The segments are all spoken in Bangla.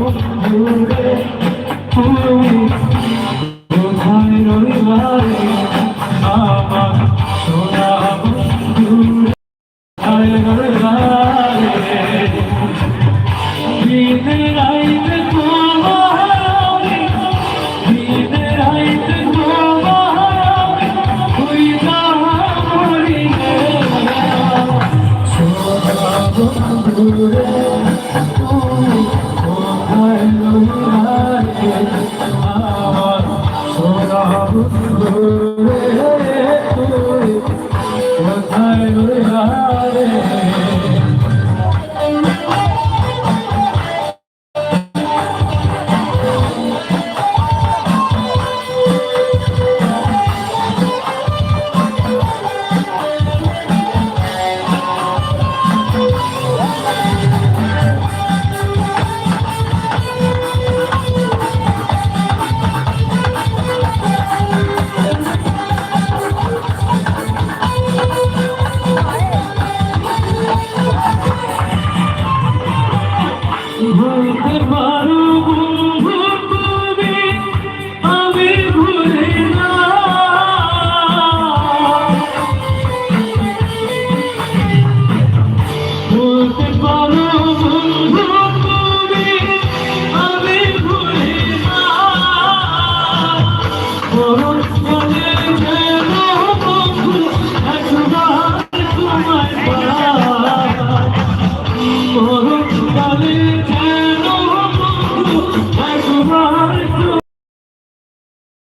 দূরে তুমি কোথায় রইলারে আমার সোনা দূরে কোথায় রইলারে দিনে রাইতে তোমারে দিনে রাইতে তোমারে তুই না মরিলে সোনা দূরে তুই কোথায়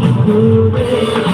Thank.